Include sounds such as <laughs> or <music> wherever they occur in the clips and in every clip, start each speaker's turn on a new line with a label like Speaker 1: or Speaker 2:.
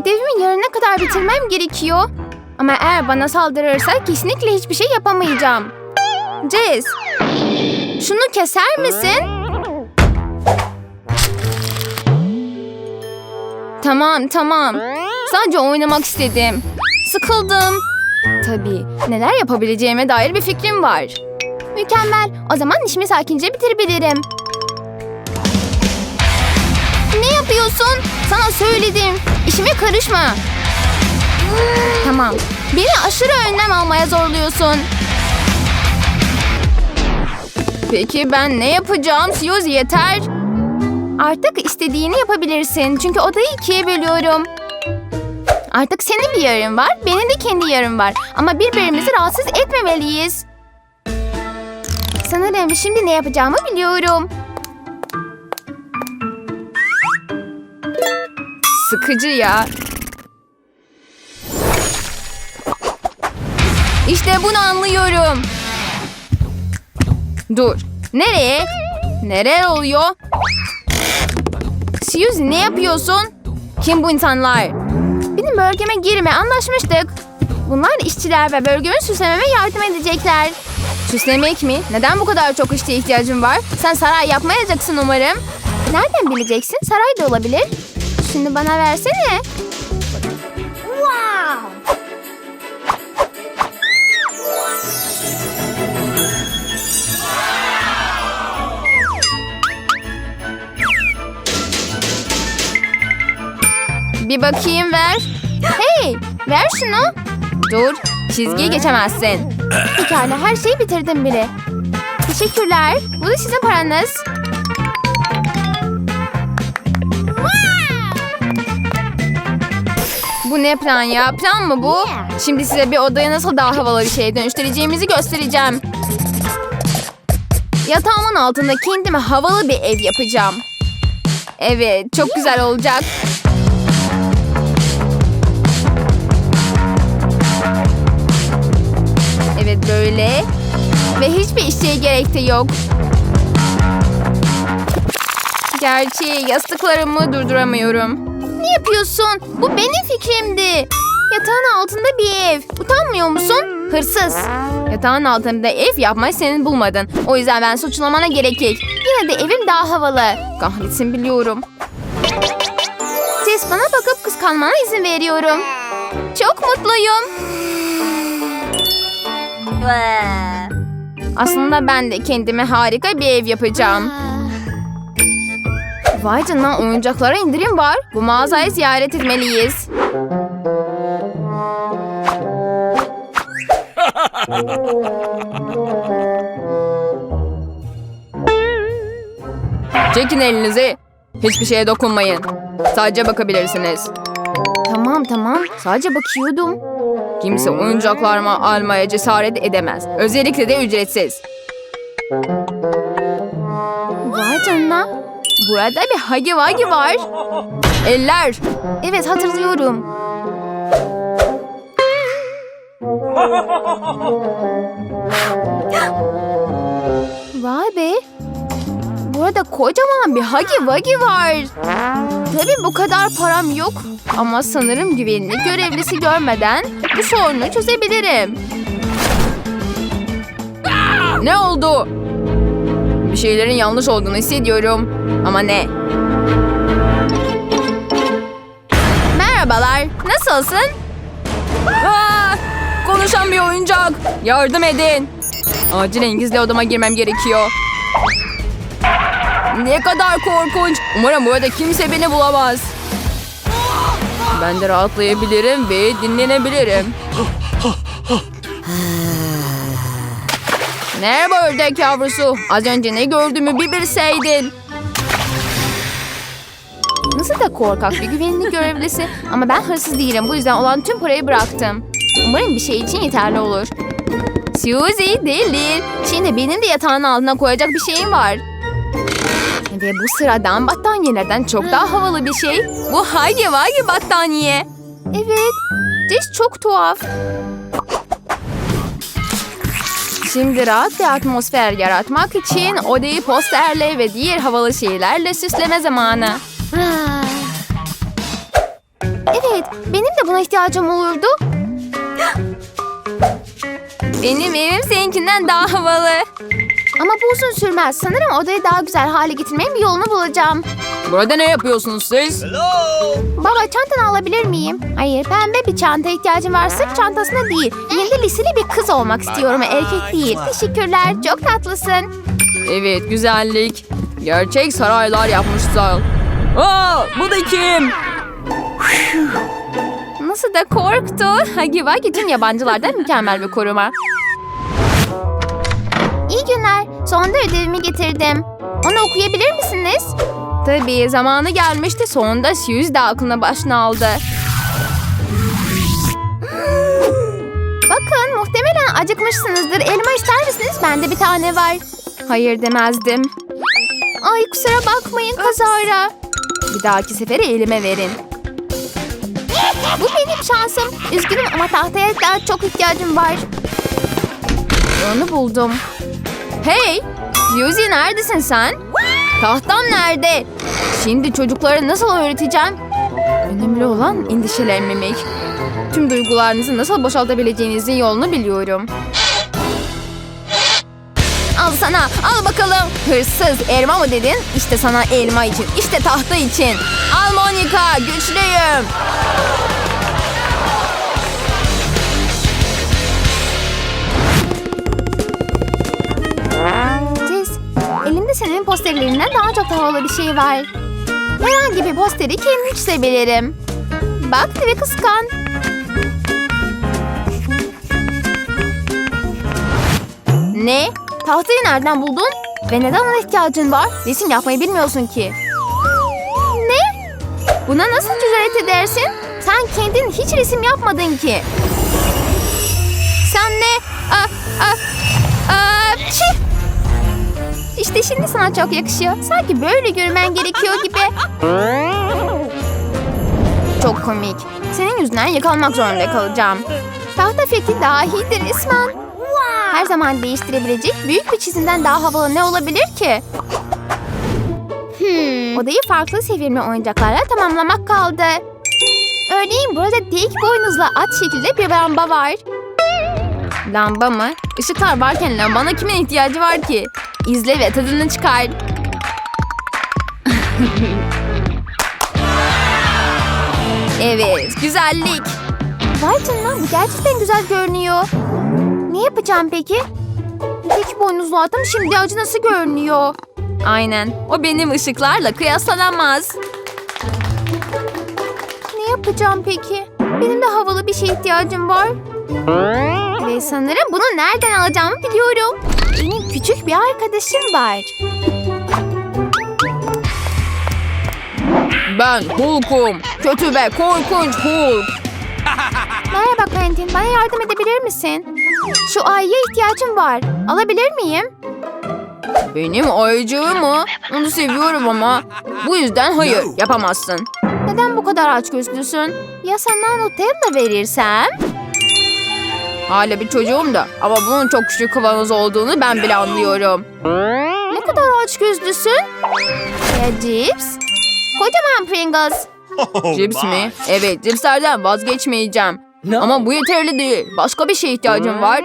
Speaker 1: Ödevimi yarına kadar bitirmem gerekiyor. Ama eğer bana saldırırsa kesinlikle hiçbir şey yapamayacağım. Jess, şunu keser misin? Tamam, tamam. Sadece oynamak istedim. Sıkıldım. Tabii, neler yapabileceğime dair bir fikrim var. Mükemmel. O zaman işimi sakince bitirebilirim. Ne yapıyorsun? Sana söyledim. İşime karışma. Tamam. Beni aşırı önlem almaya zorluyorsun. Peki ben ne yapacağım? Suzy yeter. Artık istediğini yapabilirsin. Çünkü odayı ikiye bölüyorum. Artık senin bir yarın var, benim de kendi yarım var. Ama birbirimizi rahatsız etmemeliyiz. Sanırım şimdi ne yapacağımı biliyorum. Sıkıcı ya. İşte bunu anlıyorum. Dur. Nereye? Nereye oluyor? Suzy ne yapıyorsun? Kim bu insanlar? Benim bölgeme girme anlaşmıştık. Bunlar işçiler ve bölgemi süslememe yardım edecekler. Süslemek mi? Neden bu kadar çok işçi ihtiyacım var? Sen saray yapmayacaksın umarım. Nereden bileceksin? Saray da olabilir. Şimdi bana versene. Bir bakayım ver. Hey, ver şunu. Dur, çizgiyi geçemezsin. Pekala, her şeyi bitirdim bile. Teşekkürler. Bu da sizin paranız. Bu ne plan ya? Plan mı bu? Şimdi size bir odaya nasıl daha havalı bir şeye dönüştüreceğimizi göstereceğim. Yatağımın altında kendime havalı bir ev yapacağım. Evet, çok güzel olacak. Evet böyle. Ve hiçbir işçiye gerek de yok. Gerçi yastıklarımı durduramıyorum. Ne yapıyorsun? Bu benim fikrimdi. Yatağın altında bir ev. Utanmıyor musun? Hırsız. Yatağın altında ev yapmayı senin bulmadın. O yüzden ben suçlamana gerek yok. Yine de evim daha havalı. Kahretsin biliyorum. Ses bana bakıp kıskanmana izin veriyorum. Çok mutluyum. Aslında ben de kendime harika bir ev yapacağım. Vay canına oyuncaklara indirim var. Bu mağazayı ziyaret etmeliyiz.
Speaker 2: Çekin elinizi. Hiçbir şeye dokunmayın. Sadece bakabilirsiniz.
Speaker 1: Tamam tamam. Sadece bakıyordum.
Speaker 2: Kimse oyuncaklarımı almaya cesaret edemez. Özellikle de ücretsiz.
Speaker 1: Vay canına.
Speaker 2: Burada bir hagi vagi var. Eller.
Speaker 1: Evet hatırlıyorum. Vay be. Burada kocaman bir hagi vagi var. Tabii bu kadar param yok. Ama sanırım güvenlik görevlisi görmeden bu sorunu çözebilirim.
Speaker 2: Ne oldu? Şeylerin yanlış olduğunu hissediyorum. Ama ne?
Speaker 1: Merhabalar, nasılsın?
Speaker 2: Aa, konuşan bir oyuncak. Yardım edin. Acilen gizli odama girmem gerekiyor. Ne kadar korkunç. Umarım burada kimse beni bulamaz. Ben de rahatlayabilirim ve dinlenebilirim. Merhaba ördek yavrusu. Az önce ne gördüğümü bir bilseydin.
Speaker 1: Nasıl da korkak bir güvenlik görevlisi. Ama ben hırsız değilim. Bu yüzden olan tüm parayı bıraktım. Umarım bir şey için yeterli olur. Suzy değil. Şimdi benim de yatağın altına koyacak bir şeyim var. Ve bu sıradan battaniyelerden çok daha havalı bir şey.
Speaker 2: Bu Hagi Vagi battaniye.
Speaker 1: Evet. Diş çok tuhaf. Şimdi rahat bir atmosfer yaratmak için odayı posterle ve diğer havalı şeylerle süsleme zamanı. Evet, benim de buna ihtiyacım olurdu.
Speaker 2: Benim evim seninkinden daha havalı.
Speaker 1: Ama bu uzun sürmez. Sanırım odayı daha güzel hale getirmenin bir yolunu bulacağım.
Speaker 2: Burada ne yapıyorsunuz siz?
Speaker 1: Baba çantanı alabilir miyim? Hayır pembe bir çanta ihtiyacım var. Sırt çantasına değil. De liseli bir kız olmak istiyorum. Erkek değil. Teşekkürler. Çok tatlısın.
Speaker 2: Evet güzellik. Gerçek saraylar yapmışlar. Aa, bu da kim?
Speaker 1: Nasıl da korktu. Hagi Vagi tüm yabancılardan mükemmel bir koruma. İyi günler. Sonunda ödevimi getirdim. Onu okuyabilir misiniz?
Speaker 2: Tabii zamanı gelmişti. Sonunda Suzy de aklına başına aldı.
Speaker 1: Bakın muhtemelen acıkmışsınızdır. Elma ister misiniz? Bende bir tane var.
Speaker 2: Hayır demezdim.
Speaker 1: Ay kusura bakmayın kazara.
Speaker 2: Bir dahaki sefere elime verin.
Speaker 1: Bu benim şansım. Üzgünüm ama tahtaya daha çok ihtiyacım var.
Speaker 2: Onu buldum. Hey! Suzy neredesin sen? Tahtam nerede? Şimdi çocuklara nasıl öğreteceğim? Önemli olan endişelenmemek. Tüm duygularınızı nasıl boşaltabileceğinizin yolunu biliyorum. Al sana, al bakalım. Hırsız, elma mı dedin? İşte sana elma için, işte tahta için. Al Monica, güçlüyüm.
Speaker 1: Posterlerinden daha çok havalı bir şey var. Herhangi bir posteri kendim çizebilirim. Bak ve kıskan.
Speaker 2: Ne?
Speaker 1: Tahtayı nereden buldun? Ve neden ona ihtiyacın var? Resim yapmayı bilmiyorsun ki. Ne? Buna nasıl cüret edersin? Sen kendin hiç resim yapmadın ki. Sen ne? Aa, aa, İşte şimdi sana çok yakışıyor. Sanki böyle görmen gerekiyor gibi. Çok komik. Senin yüzünden yakalanmak zorunda kalacağım. Tahta fikri dahidir resmen. Her zaman değiştirebilecek büyük bir çizimden daha havalı ne olabilir ki? Odayı farklı sevimli oyuncaklarla tamamlamak kaldı. Örneğin burada dik boynuzla at şekilde bir lamba var.
Speaker 2: Lamba mı? Işıklar varken lambana kimin ihtiyacı var ki? İzle ve tadını çıkar. evet, güzellik.
Speaker 1: Vay canına bu gerçekten güzel görünüyor. Ne yapacağım peki? Dik boynuzlu atım şimdi acı nasıl görünüyor?
Speaker 2: Aynen. O benim ışıklarla kıyaslanamaz.
Speaker 1: Ne yapacağım peki? Benim de havalı bir şeye ihtiyacım var. Ve sanırım bunu nereden alacağımı biliyorum. Küçük bir arkadaşım var.
Speaker 2: Ben Hulk'um. Kötü ve korkunç Hulk. <laughs>
Speaker 1: Merhaba Quentin, bana yardım edebilir misin? Şu ayıya ihtiyacım var. Alabilir miyim?
Speaker 2: Benim ayıcığım mı? Onu seviyorum ama. Bu yüzden hayır, yapamazsın.
Speaker 1: Neden bu kadar açgözlüsün? Ya sana Nutella verirsem?
Speaker 2: Hala bir çocuğum da ama bunun çok küçük kavanoz olduğunu ben bile anlıyorum.
Speaker 1: Ne kadar açgözlüsün? Ya cips? Kocaman Pringles.
Speaker 2: Cips mi? Evet, cipslerden vazgeçmeyeceğim. Ama bu yeterli değil. Başka bir şeye ihtiyacım var.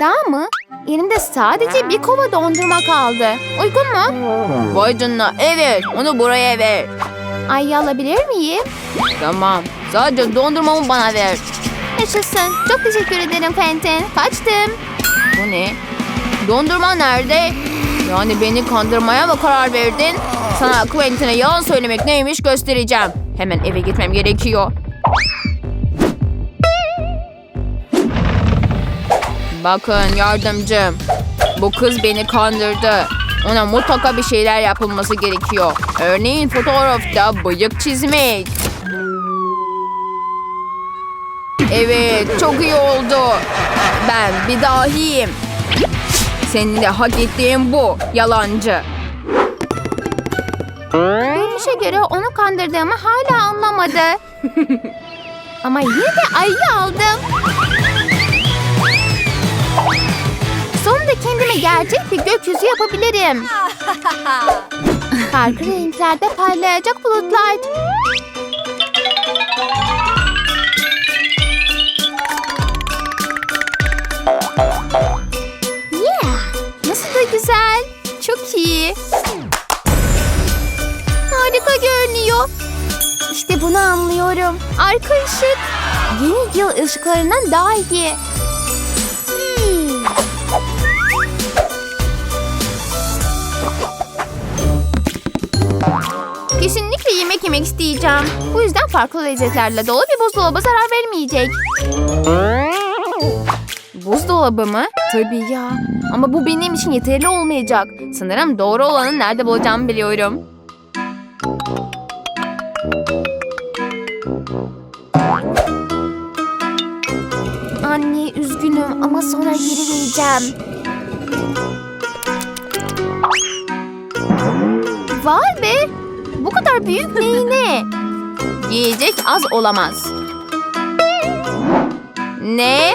Speaker 1: Daha mı? Elimde sadece bir kova dondurma kaldı. Uygun mu?
Speaker 2: Vay canına, evet. Onu buraya ver.
Speaker 1: Ayı alabilir miyim?
Speaker 2: Tamam. Sadece dondurmamı bana ver.
Speaker 1: Yaşasın. Çok teşekkür ederim Quentin. Kaçtım.
Speaker 2: Bu ne? Dondurma nerede? Yani beni kandırmaya mı karar verdin? Sana Quentin'e yalan söylemek neymiş göstereceğim. Hemen eve gitmem gerekiyor. Bakın yardımcım. Bu kız beni kandırdı. Ona mutlaka bir şeyler yapılması gerekiyor. Örneğin fotoğrafta bıyık çizmek. Evet, çok iyi oldu. Ben bir dahiyim. Senin de hak ettiğin bu, yalancı.
Speaker 1: Görünüşe göre onu kandırdığımı hala anlamadı. <laughs> Ama yine de ayı aldım. Sonunda kendime gerçek bir gökyüzü yapabilirim. <laughs> Farklı renklerde parlayacak bulutlar. İnanamıyorum. Arka ışık yeni yıl ışıklarından daha iyi. Hmm. Kesinlikle yemek yemek isteyeceğim. Bu yüzden farklı lezzetlerle dolu bir buzdolabı zarar vermeyecek. Buzdolabı mı? Tabii ya. Ama bu benim için yeterli olmayacak. Sanırım doğru olanı nerede bulacağımı biliyorum. Anne üzgünüm ama sonra geri vereceğim. Vay be! Bu kadar büyük neyine? Yiyecek az olamaz. Ne?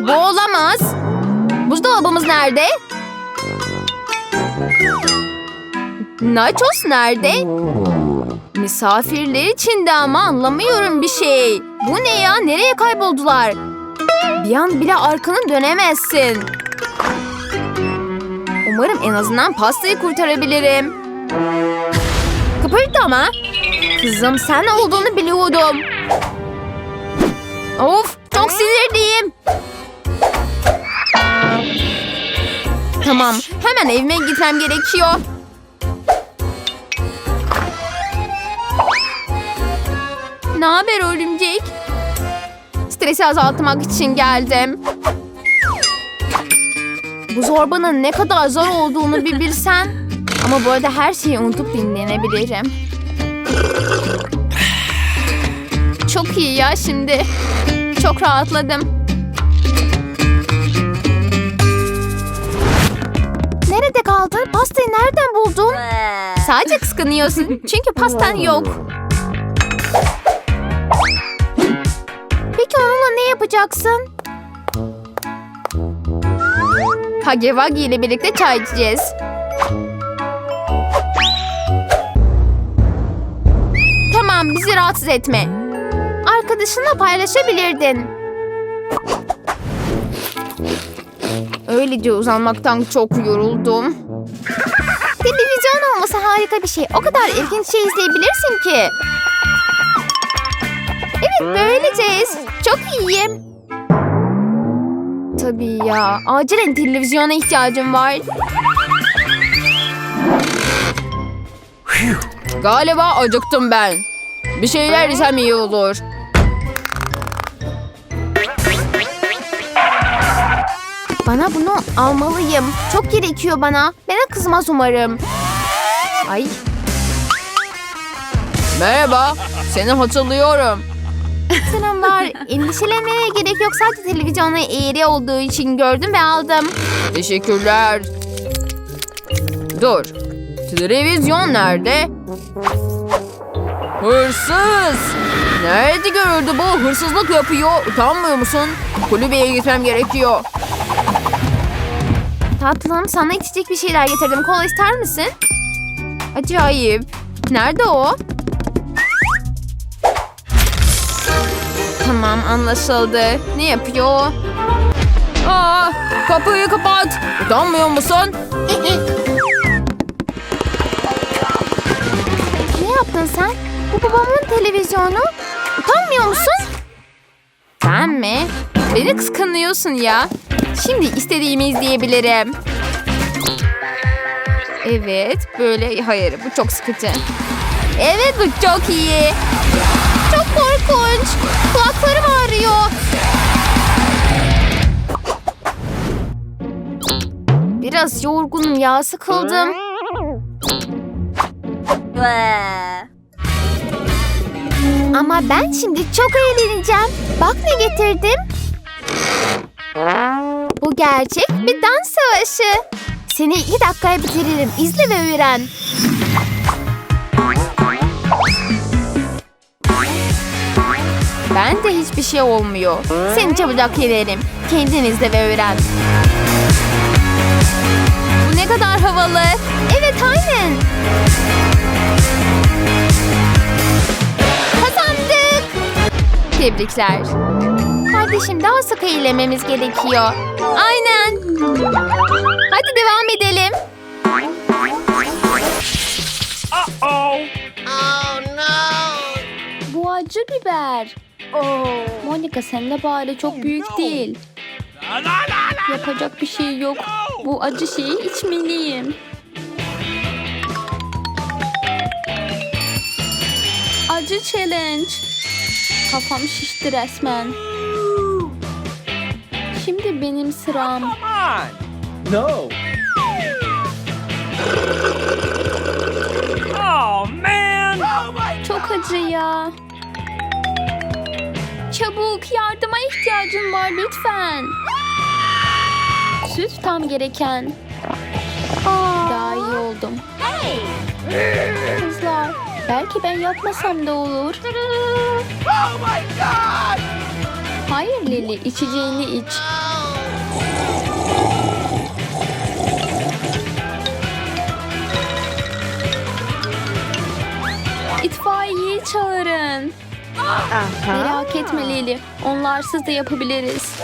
Speaker 1: Bu olamaz. Buzdolabımız nerede? Nachos nerede? Misafirler için de ama anlamıyorum bir şey. Bu ne ya? Nereye kayboldular? Bir an bile arkanı dönemezsin. Umarım en azından pastayı kurtarabilirim. Kıpırdama. Kızım sen olduğunu biliyordum. Of çok sinirliyim. Tamam hemen evime gitmem gerekiyor. Ne haber örümcek? Stresi azaltmak için geldim. Bu zorbanın ne kadar zor olduğunu bir bilsen. Ama bu arada her şeyi unutup dinlenebilirim. Çok iyi ya şimdi. Çok rahatladım. Nerede kaldı? Pastayı nereden buldun? Sadece kıskanıyorsun. Çünkü pastan yok. Yapacaksın? Hagi Wagi ile birlikte çay içeceğiz. Tamam bizi rahatsız etme. Arkadaşınla paylaşabilirdin. Öylece uzanmaktan çok yoruldum. <laughs> Televizyon olması harika bir şey. O kadar ilginç şey izleyebilirsin ki. Evet böyleceğiz. Çok iyiyim. Tabii ya. Acilen televizyona ihtiyacım var.
Speaker 2: Galiba acıktım ben. Bir şeyler yesem iyi olur.
Speaker 1: Bana bunu almalıyım. Çok gerekiyor bana. Bana kızmaz umarım. Ay
Speaker 2: Merhaba, seni hatırlıyorum.
Speaker 1: Selamlar. Endişelenmeye gerek yok. Sadece televizyonda eğri olduğu için gördüm ve aldım.
Speaker 2: Teşekkürler. Dur, televizyon nerede? Hırsız! Nerede görüldü bu? Hırsızlık yapıyor. Utanmıyor musun? Kulübeye gitmem gerekiyor.
Speaker 1: Tatlım sana içecek bir şeyler getirdim. Kola ister misin? Acayip. Nerede o? Tamam anlaşıldı. Ne yapıyor?
Speaker 2: Aa, kapıyı kapat. Utanmıyor musun?
Speaker 1: Ne yaptın sen? Bu babamın televizyonu. Utanmıyor musun? Ben mi? Beni kıskanıyorsun ya. Şimdi istediğimi izleyebilirim. Evet böyle. Hayır bu çok sıkıcı. Evet bu çok iyi. Çok korkunç. Kulaklarım Biraz yorgunum ya sıkıldım. Ama ben şimdi çok eğleneceğim. Bak ne getirdim. Bu gerçek bir dans savaşı. Seni iki dakikaya bitiririm. İzle ve öğren. Ben de hiçbir şey olmuyor. Seni çabucak yenerim. Kendin izle ve öğren. Kadar havalı. Evet aynen. Kazandık. Tebrikler. Kardeşim daha sık eğilememiz gerekiyor. Aynen. Hadi devam edelim. Bu acı
Speaker 3: biber. Monica sen de bari çok büyük değil. Yapacak bir şey yok. Bu acı şeyi içmeliyim. Acı challenge. Kafam şişti resmen. Şimdi benim sıram.
Speaker 4: No. Oh man.
Speaker 3: Çok acı ya. Çabuk yardıma ihtiyacım var lütfen. Süt tam gereken. Daha iyi oldum. Kızlar belki ben yapmasam da olur. Hayır Lili içeceğini iç. İtfaiyeyi çağırın. Merak etme Lili. Onlarsız da yapabiliriz.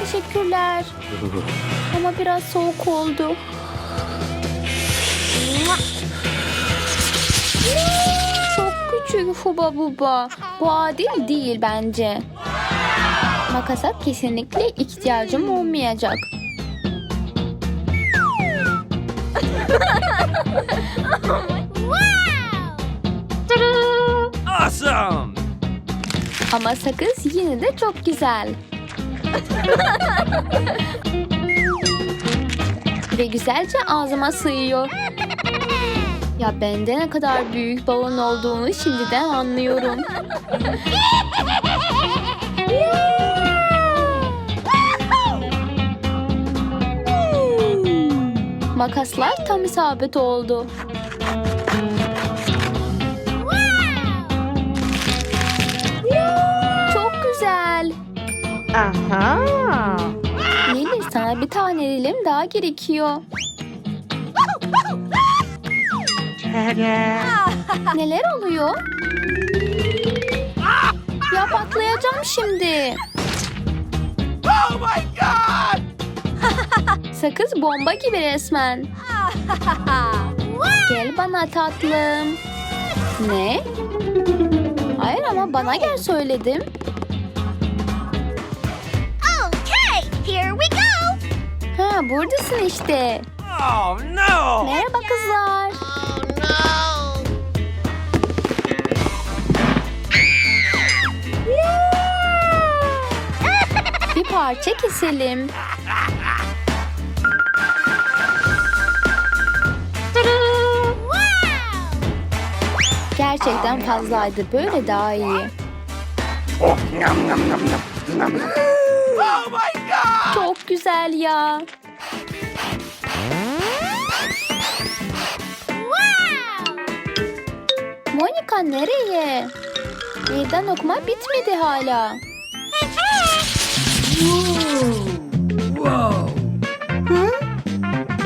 Speaker 3: Teşekkürler. Ama biraz soğuk oldu. Çok küçük Huba Buba. Bu adil değil bence. Makasa kesinlikle ihtiyacım olmayacak. <laughs> <laughs>
Speaker 4: Awesome.
Speaker 3: Ama sakız yine de çok güzel. Ve güzelce ağzıma sığıyor. Ya bende ne kadar büyük balon olduğunu şimdiden anlıyorum. Makaslar tam isabet oldu. Lili sana bir tane dilim daha gerekiyor. <laughs> Neler oluyor? Ya patlayacağım şimdi.
Speaker 4: Oh my god. <laughs>
Speaker 3: Sakız bomba gibi resmen. <laughs> Gel bana tatlım. Ne? Hayır ama bana gel söyledim. Ha buradasın işte.
Speaker 4: Oh no.
Speaker 3: Merhaba kızlar.
Speaker 5: Oh no.
Speaker 3: Bir parça keselim. Gerçekten fazlaydı. Böyle daha iyi.
Speaker 4: Oh my god.
Speaker 3: Çok güzel ya. Monika nereye? Meydan okuma bitmedi hala.
Speaker 4: Whoa.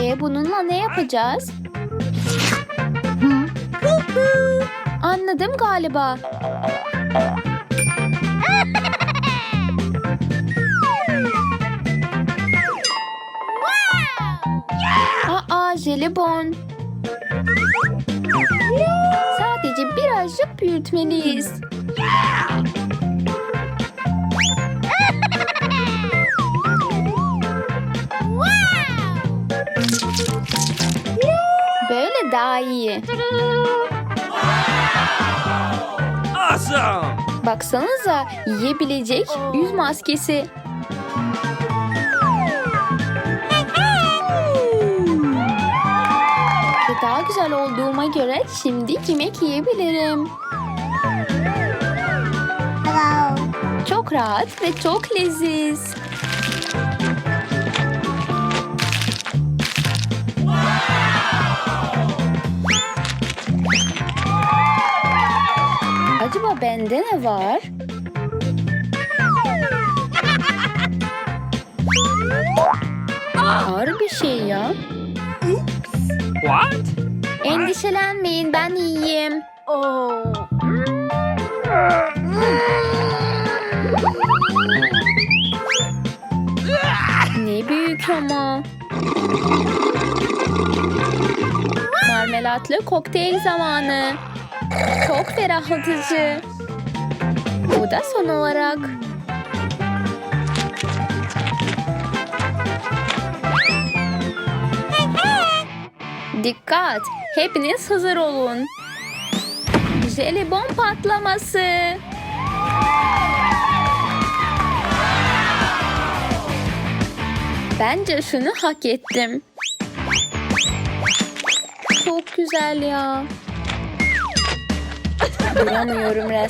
Speaker 3: E bununla ne yapacağız? Anladım galiba. Aa jelibon. Büyütmeliyiz. Böyle daha iyi.
Speaker 4: Awesome.
Speaker 3: Baksanıza yiyebilecek yüz maskesi. Ve daha güzel olduğuma göre şimdi yemek yiyebilirim. Çok rahat ve çok leziz. Acaba bende ne var? Ağır bir şey ya.
Speaker 4: What?
Speaker 3: Endişelenmeyin ben iyiyim. Ne ama. Marmelatlı kokteyl zamanı. Çok ferahlatıcı. Bu da son olarak. Dikkat! Hepiniz hazır olun. Jelibon patlaması. Bence şunu hak ettim. Çok güzel ya. Duramıyorum resmen.